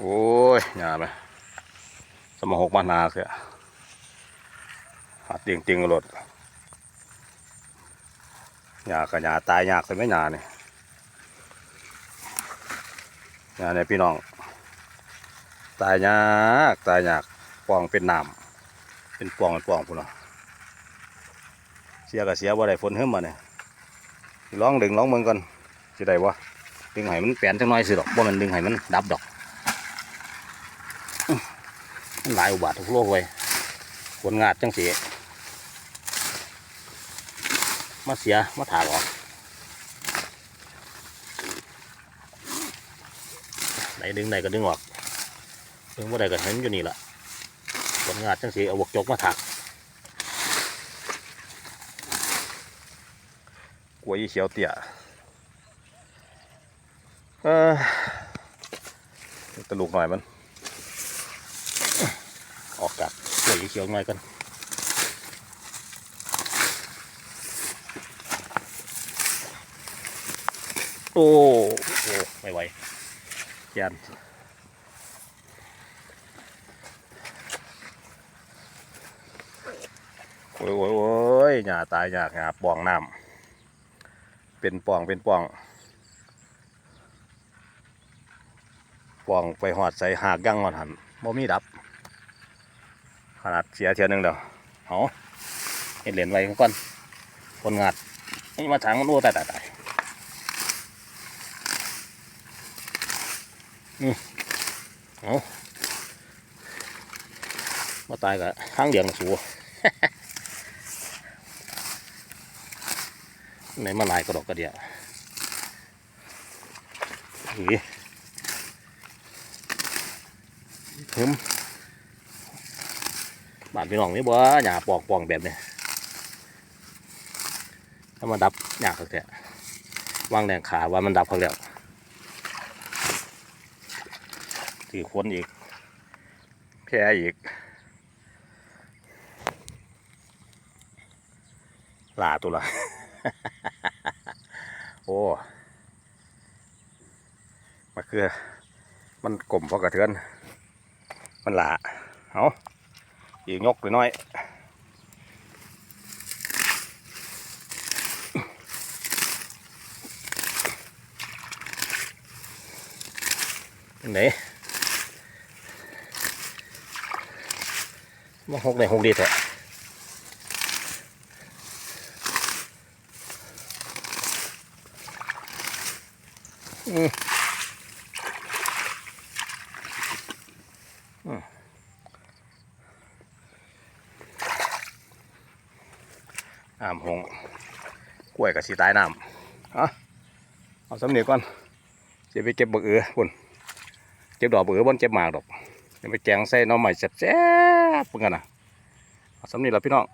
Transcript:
โอ้ยหยาไหมสมองหกมานาเสียหัดเตียงเตียงระโดดหยากับหยาตายยากเลยไหมหยาเนี่ยหยาเนี่ยพี่น้อง ตายยากตายยากปองเป็นน้ำเป็นปองเป็นปองพุ่นเนาะเสียก็เสียบ่าได้ฝนเฮิ่มมาเนี่ยสิลองดึงลองเมืองก่อนสิได้วะดึงให้มันแปลนจังน้อยสิดอกบ่แมันดึงให้มันดับดอก หลายอุบาททุกโลกไว้ยผลงาดจังสีมาเสีย มาถากออกไหนดึงไหนก็ดึงออก ดึงว่าใดก็เห็นอยู่นี่แหละผลงาดจังสีเอาบวกจกมาถากกลัวยี่เขียวเตี่ยเออตลกหน่อยมัน ออกจากกล้วยเขียวหน่อยกันโอ้โอ้ไม่ไหวยันโอ้ยโอ้ยโอ้ยหญ้าตายหญ้าหญ้าป่องน้ำเป็นป่องเป็นป่องป่องไปหอดใส่หากยั่งหอดหันบ่มีดับ ขนาดเสียเทียนึงเดียวเอาเห็นเหรียญไว้ก่อนคนงาดนี่มาถังมันรู้แต่แต่แต่อืมเอามาตายกับข้างเดียงสูไหนมาลายกระดกกระเดียหือหึม บ้านพี่น้องนี่บ่หญ้าปอกปองแบบนี้ถ้ามาดับยากแท้วางแรงขาว่ามันดับเขาแล้วถือคนอีกแพ้อีกลาตัวละโอ้มาคือ มันกลมเพราะกระเทือน มันหลาเอา อีกยกไปหน่อยไหนมาหกในหกดีเถอะอืมอืม น้ำหงกล้วยกับสีตายน้ำเอาเอาสำเนียก่อนจะไปเก็บบักเอือพุ่นเก็บดอกบักเอือบนเก็บหมากดอกจะไปแกงใส่น้องใหม่แซ่บๆเพื่อนกันนะเอาสำเนียแล้วพี่น้อง